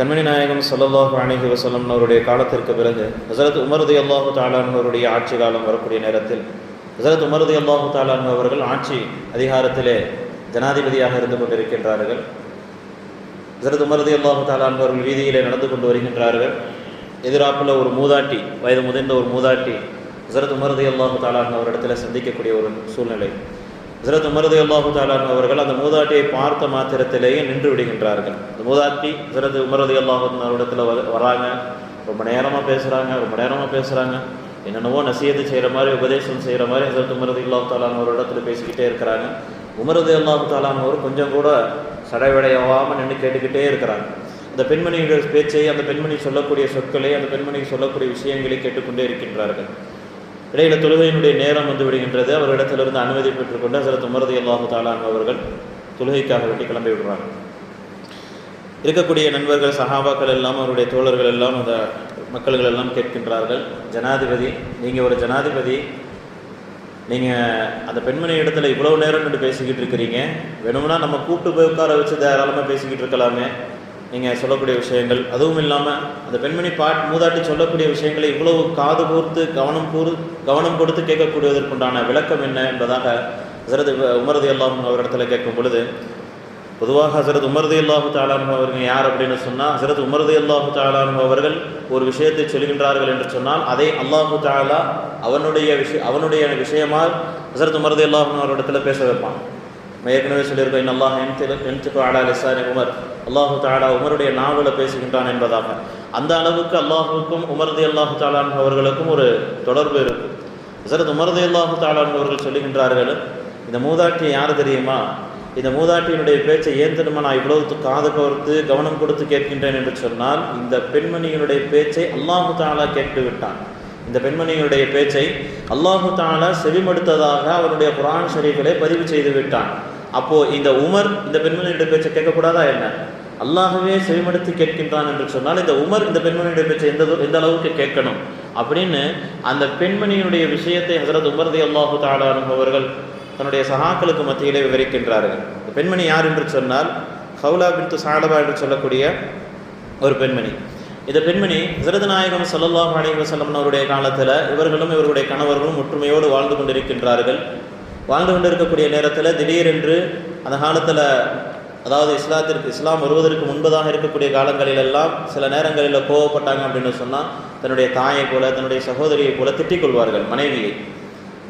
கண்மணி நாயகம் ஸல்லல்லாஹு அணிஹி வசலம் அவருடைய காலத்திற்கு பிறகு ஹசரத் உமருதி அல்லாஹு தாலான் அவருடைய ஆட்சி காலம் வரக்கூடிய நேரத்தில் ஹசரத் உமருதி அல்லாஹு தாலான் அவர்கள் ஆட்சி அதிகாரத்திலே ஜனாதிபதியாக இருந்து கொண்டிருக்கின்றார்கள். ஹசரத் உமருதி அல்லாஹு தாலான் அவர்கள் வீதியிலே நடந்து கொண்டு வருகின்றார்கள். எதிராப்பில் ஒரு மூதாட்டி வயது முதிர்ந்த ஒரு மூதாட்டி ஹசரத் உமருதி அல்லாஹு தாலான் அவரிடத்தில் சந்திக்கக்கூடிய ஒரு சூழ்நிலை. ஹசரத் உமரது அல்லாஹு தாலான் அவர்கள் அந்த மூதாட்டியை பார்த்த மாத்திரத்திலேயே நின்று விடுகின்றார்கள். அந்த மூதாட்டி ஹசரத் உமரது அல்லாஹு அவரிடத்தில் வ வராங்க. ரொம்ப நேரமாக பேசுகிறாங்க ரொம்ப நேரமாக பேசுகிறாங்க என்னென்னவோ நசியத்து செய்கிற மாதிரி உபதேசம் செய்கிற மாதிரி ஹசரத் உமரது அல்லாஹு தாலான் ஒரு இடத்துல பேசிக்கிட்டே இருக்கிறாங்க. உமரது அல்லாஹு தாலான் கொஞ்சம் கூட சடைவடையாமல் நின்று கேட்டுக்கிட்டே இருக்கிறாங்க. அந்த பெண்மணியுடைய பேச்சை அந்த பெண்மணி சொல்லக்கூடிய சொற்களை அந்த பெண்மணி சொல்லக்கூடிய விஷயங்களை கேட்டுக்கொண்டே இருக்கின்றார்கள். இடையில தொழுகையினுடைய நேரம் வந்து விடுகின்றது. அவரிடத்திலிருந்து அனுமதி பெற்றுக்கொண்டு சில துமரதி அல்லாஹு தாலான் அவர்கள் தொழுகைக்காக வேண்டி கிளம்பி விடுறாங்க. இருக்கக்கூடிய நண்பர்கள் சஹாபாக்கள் எல்லாம் அவருடைய தோழர்கள் எல்லாம் அந்த மக்கள்கள் எல்லாம் கேட்கின்றார்கள் ஜனாதிபதி நீங்கள் ஒரு ஜனாதிபதி. நீங்கள் அந்த பெண்மணி இடத்துல இவ்வளவு நேரம் நின்று பேசிக்கிட்டு இருக்கிறீங்க. வேணும்னா நம்ம கூப்பிட்டு போய் உட்கார வச்சு தாராளமாக பேசிக்கிட்டு இருக்கலாமே. நீங்கள் சொல்லக்கூடிய விஷயங்கள். அதுவும் இல்லாமல் அந்த பெண்மணி பாட் மூதாட்டி சொல்லக்கூடிய விஷயங்களை இவ்வளவு காது கூர்த்து கவனம் கூறு கவனம் கொடுத்து கேட்கக்கூடியதற்குண்டான விளக்கம் என்ன என்பதாக ஹசரத் உமரது எல்லாம் அவரிடத்துல கேட்கும் பொழுது பொதுவாக ஹசரத் உமரது அல்லாஹு தாலானு அவர்கள் யார் அப்படின்னு சொன்னால் ஹசரத் உமரது அல்லாஹு தாலானு அவர்கள் ஒரு விஷயத்தை சொல்கின்றார்கள் என்று சொன்னால் அதை அல்லாஹு தாலா அவனுடைய விஷய அவனுடைய விஷயமாக ஹசரத் உமரது அல்லாஹு அவரிடத்துல பேச வைப்பான். நம்ம ஏற்கனவே சொல்லியிருக்கோம் இன் அல்லாஹ் என்த்துக்கு ஆடா லிசானி உமர். அல்லாஹு தாலா உமருடைய நாவலை பேசுகின்றான் என்பதாக. அந்த அளவுக்கு அல்லாஹுக்கும் உமரது அல்லாஹு தாலான் அவர்களுக்கும் ஒரு தொடர்பு இருக்கும் ஹசரத் உமரது அல்லாஹு தாலான் அவர்கள் சொல்லுகின்றார்கள் இந்த மூதாட்டி யார் தெரியுமா? இந்த மூதாட்டியினுடைய பேச்சை ஏன் தெரியுமா? நான் இவ்வளவு காது கவர்த்து கவனம் கொடுத்து கேட்கின்றேன் என்று சொன்னால் இந்த பெண்மணியினுடைய பேச்சை அல்லாஹு தாலா கேட்டு விட்டான் இந்த பெண்மணியினுடைய பேச்சை அல்லாஹு தாலா செவிமடுத்ததாக அவருடைய குரான் ஷரீஃபிலே பதிவு செய்து விட்டான். அப்போ இந்த உமர் இந்த பெண்மணியுடைய பேச்சை கேட்கக்கூடாதா என்ன? அல்லாஹவே செவிமடுத்து கேட்கின்றான் என்று சொன்னால் இந்த உமர் இந்த பெண்மணியுடைய பேச்சை எந்த எந்த அளவுக்கு கேட்கணும்? அப்படின்னு அந்த பெண்மணியினுடைய விஷயத்தை ஹசரத் உமர்தி அல்லாஹு தாலா அவர்கள் தன்னுடைய சகாக்களுக்கு மத்தியிலே விவரிக்கின்றார்கள். இந்த பெண்மணி யார் என்று சொன்னால் ஹவுலா பின் சாலபா என்று சொல்லக்கூடிய ஒரு பெண்மணி. இந்த பெண்மணி ஹசரத் நாயகம் சல்லாஹ் அலி வசல்லம் அவருடைய காலத்தில் இவர்களும் இவருடைய கணவர்களும் ஒற்றுமையோடு வாழ்ந்து கொண்டிருக்கின்றார்கள். வாழ்ந்து கொண்டிருக்கக்கூடிய நேரத்தில் திடீரென்று அந்த காலத்தில் அதாவது இஸ்லாத்திற்கு இஸ்லாம் வருவதற்கு முன்பதாக இருக்கக்கூடிய காலங்களிலெல்லாம் சில நேரங்களில் கோவப்பட்டாங்க அப்படின்னு சொன்னால் தன்னுடைய தாயை போல தன்னுடைய சகோதரியை போல திட்டிக் கொள்வார்கள் மனைவியை.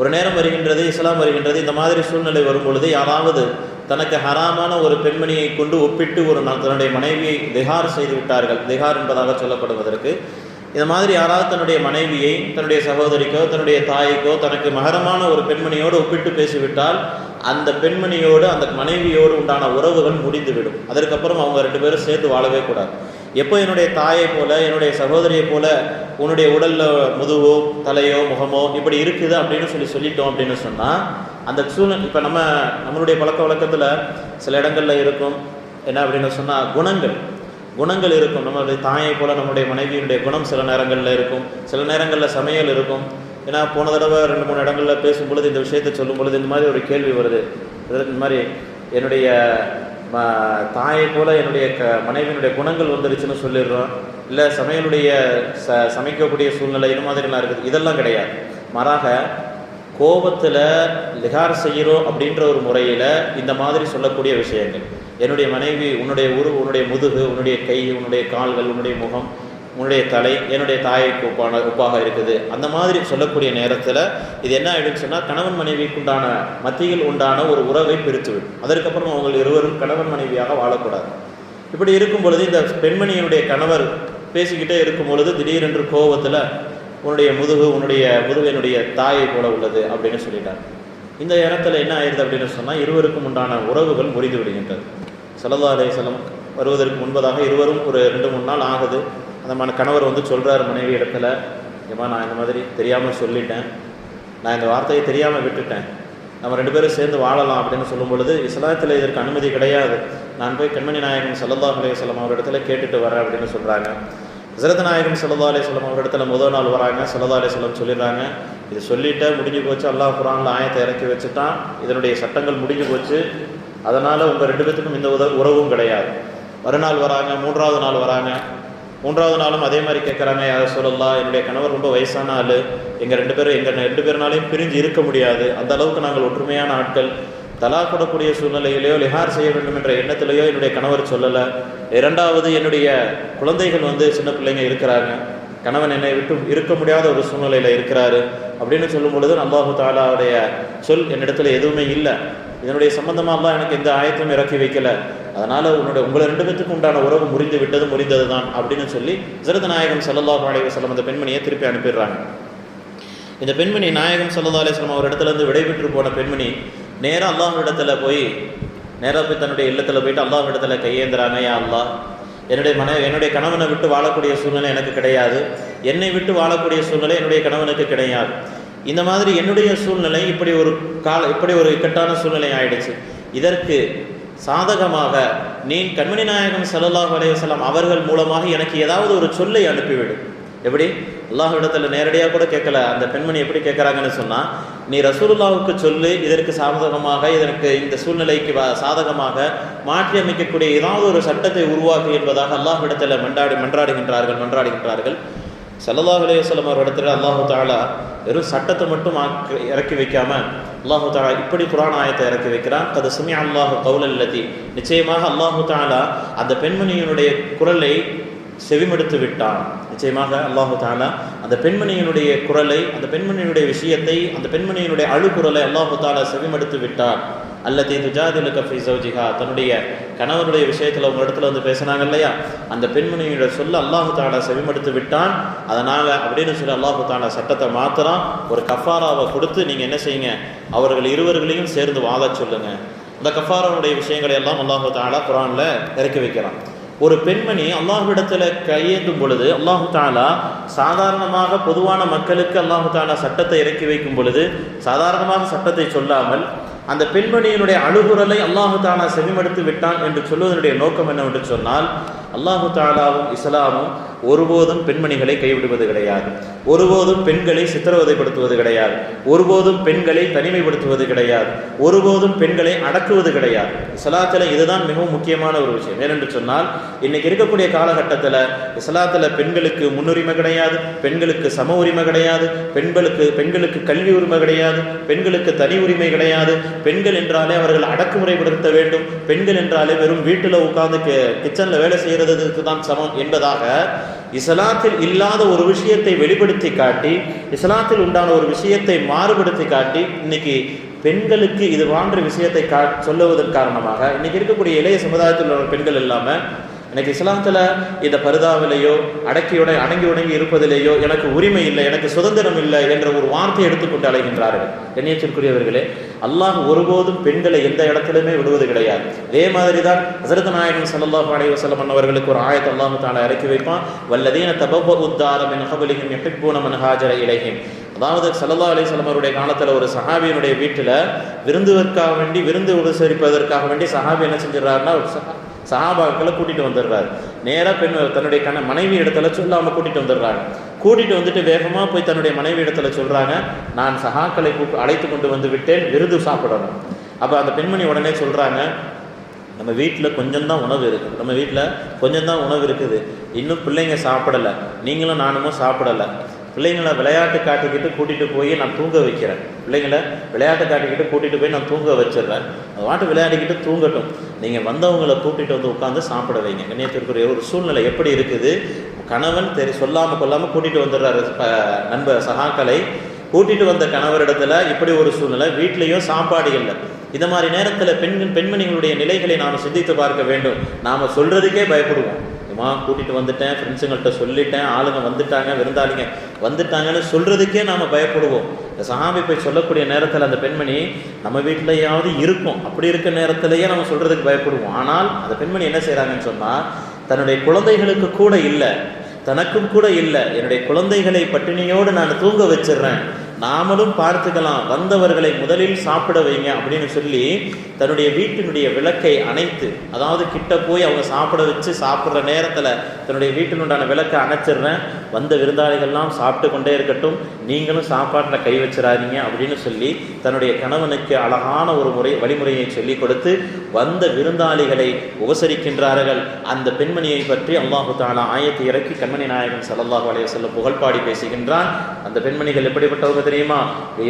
ஒரு நேரம் வருகின்றது இஸ்லாம் வருகின்றது இந்த மாதிரி சூழ்நிலை வரும் பொழுது யாராவது தனக்கு ஹராமான ஒரு பெண்மணியை கொண்டு ஒப்பிட்டு ஒரு தன்னுடைய மனைவியை திகார் செய்து விட்டார்கள். திகார் என்பதாக சொல்லப்படுவதற்கு. இந்த மாதிரி யாராவது தன்னுடைய மனைவியை தன்னுடைய சகோதரிக்கோ தன்னுடைய தாய்க்கோ தனக்கு மகரமான ஒரு பெண்மணியோடு ஒப்பிட்டு பேசிவிட்டால் அந்த பெண்மணியோடு அந்த மனைவியோடு உண்டான உறவுகள் முடிந்துவிடும். அதற்கப்புறம் அவங்க ரெண்டு பேரும் சேர்ந்து வாழவே கூடாது. எப்போ என்னுடைய தாயை போல என்னுடைய சகோதரியை போல உன்னுடைய உடல்ல முதுவோ தலையோ முகமோ இப்படி இருக்குது அப்படின்னு சொல்லி சொல்லிட்டோம் அப்படின்னு சொன்னால் அந்த சூழ்நிலை இப்போ நம்ம நம்மளுடைய பழக்க வழக்கத்தில் சில இடங்களில் இருக்கும். என்ன அப்படின்னு சொன்னால் குணங்கள். குணங்கள் இருக்கும். நம்மளுடைய தாயை போல நம்முடைய மனைவியினுடைய குணம் சில நேரங்களில் இருக்கும். சில நேரங்களில் சமையல் இருக்கும். ஏன்னா போன தடவை ரெண்டு மூணு இடங்களில் பேசும் பொழுது இந்த விஷயத்தை சொல்லும் பொழுது இந்த மாதிரி ஒரு கேள்வி வருது. இதற்கு இந்த மாதிரி என்னுடைய தாயை போல என்னுடைய க மனைவியினுடைய குணங்கள் வந்துருச்சுன்னு சொல்லிடுறோம். இல்லை சமையலுடைய ச சமைக்கக்கூடிய சூழ்நிலை இது மாதிரிலாம் இருக்குது. இதெல்லாம் கிடையாது. மாறாக கோபத்தில் லிகார் செய்கிறோம் அப்படின்ற ஒரு முறையில் இந்த மாதிரி சொல்லக்கூடிய விஷயங்கள். என்னுடைய மனைவி உன்னுடைய உரு உன்னுடைய முதுகு உன்னுடைய கை உன்னுடைய கால்கள் உன்னுடைய முகம் உன்னுடைய தலை என்னுடைய தாய்க்கு ஒப்பான ஒப்பாக இருக்குது. அந்த மாதிரி சொல்லக்கூடிய நேரத்தில் இது என்ன ஆகிடுன்னு சொன்னால் கணவன் மனைவிக்கு உண்டான மத்தியில் உண்டான ஒரு உறவை பிரித்துவிடும். அதற்கப்புறம் அவங்க இருவரும் கணவன் மனைவியாக வாழக்கூடாது. இப்படி இருக்கும் பொழுது இந்த பெண்மணியினுடைய கணவர் பேசிக்கிட்டே இருக்கும் பொழுது திடீரென்று கோபத்தில் உன்னுடைய முதுகு உன்னுடைய முதுகினுடைய தாயை போல உள்ளது அப்படின்னு சொல்லிட்டார். இந்த இடத்துல என்ன ஆயிடுது அப்படின்னு சொன்னால் இருவருக்கும் உண்டான உறவுகள் முறிந்து விடுகின்றது. சல்லா வருவதற்கு முன்பதாக இருவரும் ஒரு ரெண்டு மூணு நாள் ஆகுது. அந்த மன கணவர் வந்து சொல்கிறார் மனைவி இடத்துல ஏமா நான் இந்த மாதிரி தெரியாமல் சொல்லிட்டேன். நான் இந்த வார்த்தையை தெரியாமல் விட்டுட்டேன். நம்ம ரெண்டு பேரும் சேர்ந்து வாழலாம் அப்படின்னு சொல்லும் பொழுது இஸ்லாத்தில் இதற்கு அனுமதி கிடையாது. நான் போய் கண்மணி நாயகன் சல்லல்லா அலையம் அவர் இடத்துல கேட்டுட்டு வரேன் அப்படின்னு சொல்கிறாங்க ஹசரத் நாயகன் சல்லா அலிஸ்லாம் அவர் இடத்துல முதல் நாள் வராங்க. சல்லா அலிஸ்லாம் சொல்லிடுறாங்க இது சொல்லிட்டு முடிஞ்சு போச்சு. அல்லாஹ் குரானில் ஆயத்தை இறக்கி வச்சுட்டான். இதனுடைய சட்டங்கள் முடிஞ்சு போச்சு. அதனால் உங்கள் ரெண்டு பேத்துக்கும் இந்த உத உறவும் கிடையாது. மறுநாள் வராங்க மூன்றாவது நாள் வராங்க. மூன்றாவது நாளும் அதே மாதிரி கேட்குறாங்க யார் சொல்லலாம் என்னுடைய கணவர் ரொம்ப வயசான ஆள். எங்கள் ரெண்டு பேரும் எங்கள் ரெண்டு பேருனாலையும் பிரிஞ்சு இருக்க முடியாது. அந்த அளவுக்கு நாங்கள் ஒற்றுமையான ஆட்கள். தலா கூடக்கூடிய சூழ்நிலையிலையோ லிஹார் செய்ய வேண்டும் என்ற எண்ணத்திலேயோ என்னுடைய கணவர் சொல்லலை. இரண்டாவது என்னுடைய குழந்தைகள் வந்து சின்ன பிள்ளைங்க இருக்கிறாங்க. கணவன் என்னை விட்டு இருக்க முடியாத ஒரு சூழ்நிலையில் இருக்கிறாரு அப்படின்னு சொல்லும் பொழுது அல்லாஹு தாலாவுடைய சொல் என்னிடத்துல எதுவுமே இல்லை. இதனுடைய சம்பந்தமாக அல்லாஹ் எனக்கு எந்த ஆயத்தையும் இறக்கி வைக்கல. அதனால உன்னுடைய உங்களை ரெண்டு பேத்துக்கு உண்டான உறவு முறிந்து விட்டது முறிந்தது தான் அப்படின்னு சொல்லி ஜரத நாயகம் சல்லல்லாஹு அலைஹி அந்த பெண்மணியை திருப்பி அனுப்பிடுறாங்க. இந்த பெண்மணி நாயகம் சல்லா அலிஸ்லாம் அவர் இடத்துலேருந்து விடைபெற்று போன பெண்மணி நேராக அல்லாஹ் இடத்துல போய் நேராக போய் தன்னுடைய இல்லத்தில் போயிட்டு அல்லாஹ் இடத்துல கையேந்துறாங்க யா அல்லாஹ் என்னுடைய மன என்னுடைய கணவனை விட்டு வாழக்கூடிய சூழ்நிலை எனக்கு கிடையாது. என்னை விட்டு வாழக்கூடிய சூழ்நிலை என்னுடைய கணவனுக்கு கிடையாது. இந்த மாதிரி என்னுடைய சூழ்நிலை இப்படி ஒரு கால இப்படி ஒரு இக்கட்டான சூழ்நிலை ஆயிடுச்சு. இதற்கு சாதகமாக நீ கண்மணி நாயகம் செல்லலாம் அலைஹி அவர்கள் மூலமாக எனக்கு ஏதாவது ஒரு சொல்லை அனுப்பிவிடும் எப்படி? அல்லாஹ் இடத்துல நேரடியாக கூட கேட்கல. அந்த பெண்மணி எப்படி கேட்குறாங்கன்னு சொன்னால் நீ ரசூலுல்லாவுக்கு சொல்லு இதற்கு சாதகமாக இதற்கு இந்த சூழ்நிலைக்கு சாதகமாக மாற்றி அமைக்கக்கூடிய ஏதாவது ஒரு சட்டத்தை உருவாக்கு என்பதாக அல்லாஹ் மன்றாடி மன்றாடுகின்றார்கள் மன்றாடுகின்றார்கள். சல்லல்லாஹ் அலைஹி அவர் இடத்துல அல்லாஹு தாலா வெறும் சட்டத்தை மட்டும் ஆக்கி- இறக்கி வைக்காம அல்லாஹு தாலா இப்படி குரான் ஆயத்தை இறக்கி வைக்கிறான். அது சுமி அல்லாஹு கவுலல்லதி நிச்சயமாக அல்லாஹு தாலா அந்த பெண்மணியினுடைய குரலை செவிமடுத்து விட்டான். நிச்சயமாக அல்லாஹு தாலா அந்த பெண்மணியினுடைய குரலை அந்த பெண்மணியினுடைய விஷயத்தை அந்த பெண்மணியினுடைய அழுகுரலை அல்லாஹு தாலா செவிமடுத்து விட்டார். அல்லது துஜாதிலு கஃபி சௌஜிஹா. தன்னுடைய கணவனுடைய விஷயத்தில் உங்கள் இடத்துல வந்து பேசுனாங்க இல்லையா? அந்த பெண்மணியோட சொல்ல அல்லாஹு தாலா செவிமடுத்து விட்டான். அதனால் அப்படின்னு சொல்லி அல்லாஹு தாலா சட்டத்தை மாத்திரம் ஒரு கஃபாராவை கொடுத்து நீங்கள் என்ன செய்யுங்க? அவர்கள் இருவர்களையும் சேர்ந்து வாழ சொல்லுங்கள் அந்த கஃபாராவுடைய விஷயங்களை எல்லாம் அல்லாஹு தாலா குரானில் இறக்கி வைக்கிறான். ஒரு பெண்மணி அல்லாஹுவிடத்தில் கையேந்தும் பொழுது அல்லாஹு தாலா சாதாரணமாக பொதுவான மக்களுக்கு அல்லாஹு தாலா சட்டத்தை இறக்கி வைக்கும் பொழுது சாதாரணமாக சட்டத்தை சொல்லாமல் அந்த பெண்மணியினுடைய அழுகுரலை அல்லாஹு தாலா செவிமடுத்து விட்டான் என்று சொல்வதனுடைய நோக்கம் என்னவென்று சொன்னால் அல்லாஹு தாலாவும் இஸ்லாமும் ஒருபோதும் பெண்மணிகளை கைவிடுவது கிடையாது. ஒருபோதும் பெண்களை சித்திரவதைப்படுத்துவது கிடையாது. ஒருபோதும் பெண்களை தனிமைப்படுத்துவது கிடையாது. ஒருபோதும் பெண்களை அடக்குவது கிடையாது. இஸ்லாத்தில் இதுதான் மிகவும் முக்கியமான ஒரு விஷயம். ஏனென்று சொன்னால் இன்னைக்கு இருக்கக்கூடிய காலகட்டத்தில் இஸ்லாத்தில் பெண்களுக்கு முன்னுரிமை கிடையாது பெண்களுக்கு சம உரிமை கிடையாது பெண்களுக்கு பெண்களுக்கு கல்வி உரிமை கிடையாது பெண்களுக்கு தனி உரிமை கிடையாது. பெண்கள் என்றாலே அவர்கள் அடக்குமுறைப்படுத்த வேண்டும். பெண்கள் என்றாலே வெறும் வீட்டில் உட்கார்ந்து கிச்சனில் வேலை செய்கிறதுக்கு தான் சமம் என்பதாக இஸ்லாத்தில் இல்லாத ஒரு விஷயத்தை வெளிப்படுத்தி காட்டி இஸ்லாத்தில் உண்டான ஒரு விஷயத்தை மாறுபடுத்தி காட்டி இன்னைக்கு பெண்களுக்கு இது போன்ற விஷயத்தை கா சொல்லுவதன் காரணமாக இன்னைக்கு இருக்கக்கூடிய இளைய சமுதாயத்தில் உள்ள பெண்கள் இல்லாமல் எனக்கு இஸ்லாத்தில் இந்த பரிதாவிலேயோ அடக்கியோட அடங்கி உடங்கி இருப்பதிலேயோ எனக்கு உரிமை இல்லை எனக்கு சுதந்திரம் இல்லை என்ற ஒரு வார்த்தையை எடுத்துக்கொண்டு அலைகின்றார்கள். கண்ணியத்திற்குரியவர்களே அல்லாஹ் ஒருபோதும் பெண்களை எந்த இடத்திலுமே விடுவது கிடையாது. அதே மாதிரி தான் ஹசரத் நாயகன் சல்லாஹ் அலைஹி வசலம் அவர்களுக்கு ஒரு ஆயத்தை அல்லாஹு தாலா இறக்கி வைப்பான். வல்லதீன தபவ்வ உத்தார மின் கபலிஹிம் ஹாஜர இலைஹிம். அதாவது சல்லா அலிஸ்லம் அவருடைய காலத்தில் ஒரு சஹாபியனுடைய வீட்டில் விருந்துவதற்காக வேண்டி விருந்து உபசரிப்பதற்காக வேண்டி சஹாபி என்ன செஞ்சிடறாருன்னா சஹாபாக்களை கூட்டிகிட்டு வந்துடுறாரு. நேராக பெண் தன்னுடைய கண மனைவி இடத்துல சொல்லாமல் கூட்டிகிட்டு வந்துடுறாங்க. கூட்டிகிட்டு வந்துட்டு வேகமாக போய் தன்னுடைய மனைவி இடத்துல நான் சஹாக்களை கூப் அழைத்து கொண்டு வந்து விட்டேன் விருது சாப்பிடணும். அப்போ அந்த பெண்மணி உடனே சொல்கிறாங்க நம்ம வீட்டில் கொஞ்சம் தான் உணவு இருக்குது நம்ம வீட்டில் கொஞ்சம்தான் உணவு இருக்குது. இன்னும் பிள்ளைங்க சாப்பிடலை. நீங்களும் நானும் சாப்பிடலை. பிள்ளைங்களை விளையாட்டு காட்டிக்கிட்டு கூட்டிகிட்டு போய் நான் தூங்க வைக்கிறேன். பிள்ளைங்களை விளையாட்டு காட்டிக்கிட்டு கூட்டிகிட்டு போய் நான் தூங்க வச்சிடுறேன். அது வாட்டு விளையாடிக்கிட்டு தூங்கட்டும். நீங்கள் வந்தவங்களை கூட்டிகிட்டு வந்து உட்காந்து சாப்பிட வைங்க. கண்ணியத்திற்குரிய ஒரு சூழ்நிலை எப்படி இருக்குது? கணவன் தெரி சொல்லாமல் கொல்லாமல் கூட்டிகிட்டு வந்துடுறாரு ப- நண்பர் சகாக்களை. கூட்டிகிட்டு வந்த கணவரிடத்துல இப்படி ஒரு சூழ்நிலை வீட்லேயும் சாப்பாடு இல்லை. இந்த மாதிரி நேரத்தில் பெண் பெண்மணிகளுடைய நிலைகளை நாம் சிந்தித்து பார்க்க வேண்டும். நாம் சொல்கிறதுக்கே பயப்படுவோம். அம்மா கூட்டிகிட்டு வந்துட்டேன் ஃப்ரெண்ட்ஸுங்கள்ட்ட சொல்லிட்டேன் ஆளுங்க வந்துட்டாங்க விருந்தாளிங்க வந்துட்டாங்கன்னு சொல்கிறதுக்கே நாம் பயப்படுவோம். இந்த சஹாபி போய் சொல்லக்கூடிய நேரத்தில் அந்த பெண்மணி நம்ம வீட்டிலையாவது இருக்கும். அப்படி இருக்க நேரத்திலேயே நம்ம சொல்கிறதுக்கு பயப்படுவோம். ஆனால் அந்த பெண்மணி என்ன செய்கிறாங்கன்னு சொன்னால் தன்னுடைய குழந்தைகளுக்கு கூட இல்லை. தனக்கும் கூட இல்லை. என்னுடைய குழந்தைகளை பட்டினியோடு நான் தூங்க வச்சிடுறேன். நாமளும் பார்த்துக்கலாம். வந்தவர்களை முதலில் சாப்பிட வைங்க அப்படின்னு சொல்லி தன்னுடைய வீட்டினுடைய விளக்கை அணைத்து அதாவது கிட்ட போய் அவங்க சாப்பிட வச்சு சாப்பிட்ற நேரத்தில் தன்னுடைய வீட்டினுண்டான விளக்கை அணைச்சிடுறேன். வந்த விருந்தாளிகள்லாம் சாப்பிட்டு கொண்டே இருக்கட்டும் நீங்களும் சாப்பாட்டில் கை வச்சிடாதீங்க அப்படின்னு சொல்லி தன்னுடைய கணவனுக்கு அழகான ஒரு முறை வழிமுறையை சொல்லிக் கொடுத்து வந்த விருந்தாளிகளை உபசரிக்கின்றார்கள். அந்த பெண்மணியை பற்றி அல்லாஹு தாலா ஆயத்தை இறக்கி கண்மணி நாயகன் சல்லாஹு அலைய வஸல்லம் புகழ்பாடி பேசுகின்றான். அந்த பெண்மணிகள் எப்படிப்பட்டவங்க தெரியுமா?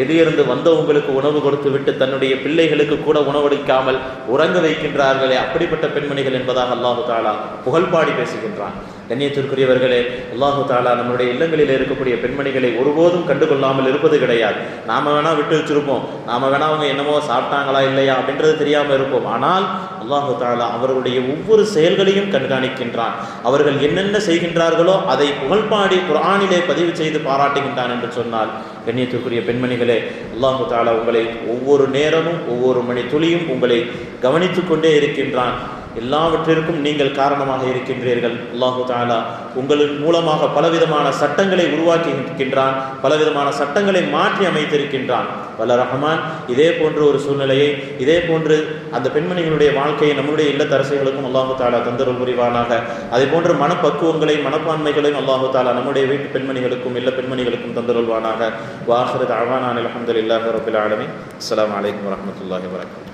எதிலிருந்து வந்தவங்களுக்கு உணவு கொடுத்து விட்டு தன்னுடைய பிள்ளைகளுக்கு கூட உணவளிக்காமல் உறங்க வைக்கின்றார்களே அப்படிப்பட்ட பெண்மணிகள் என்பதாக அல்லாஹு தாலா புகழ்பாடி பேசுகின்றான். கண்ணியத்திற்குரியவர்களே அல்லாஹு தாலா நம்முடைய இல்லங்களில் இருக்கக்கூடிய பெண்மணிகளை ஒருபோதும் கண்டுகொள்ளாமல் இருப்பது கிடையாது. நாம வேணா விட்டு வச்சிருப்போம். நாம வேணா அவங்க என்னமோ சாப்பிட்டாங்களா இல்லையா அப்படின்றது தெரியாமல் இருப்போம். ஆனால் அல்லாஹு தாலா அவர்களுடைய ஒவ்வொரு செயல்களையும் கண்காணிக்கின்றான். அவர்கள் என்னென்ன செய்கின்றார்களோ அதை புகழ்பாடி குரானிலே பதிவு செய்து பாராட்டுகின்றான் என்று சொன்னால் கண்ணியத்திற்குரிய பெண்மணிகளே அல்லாஹு தாலா உங்களை ஒவ்வொரு நேரமும் ஒவ்வொரு மணி துளியும் உங்களை கவனித்து கொண்டே இருக்கின்றான். எல்லாவற்றிற்கும் நீங்கள் காரணமாக இருக்கின்றீர்கள். அல்லாஹு தாலா உங்களின் மூலமாக பலவிதமான சட்டங்களை உருவாக்கி இருக்கின்றான் பலவிதமான சட்டங்களை மாற்றி அமைத்திருக்கின்றான். வல்ல ரஹ்மான் இதே போன்ற ஒரு சூழ்நிலையை இதே போன்று அந்த பெண்மணிகளுடைய வாழ்க்கையை நம்முடைய இல்லத்தரசைகளுக்கும் அல்லாஹு தாலா தந்தருள் புரிவானாக. அதே போன்ற மனப்பக்குவங்களை மனப்பான்மைகளையும் அல்லாஹு தாலா நம்முடைய வீட்டு பெண்மணிகளுக்கும் இல்ல பெண்மணிகளுக்கும் தந்தருள்வானாக. வாஹரத் அவானான் அலமதுல்லாஹ் ரபுல் ஆலமி அஸ்லாம் அலைக்கும் வரமத்துல வரகம்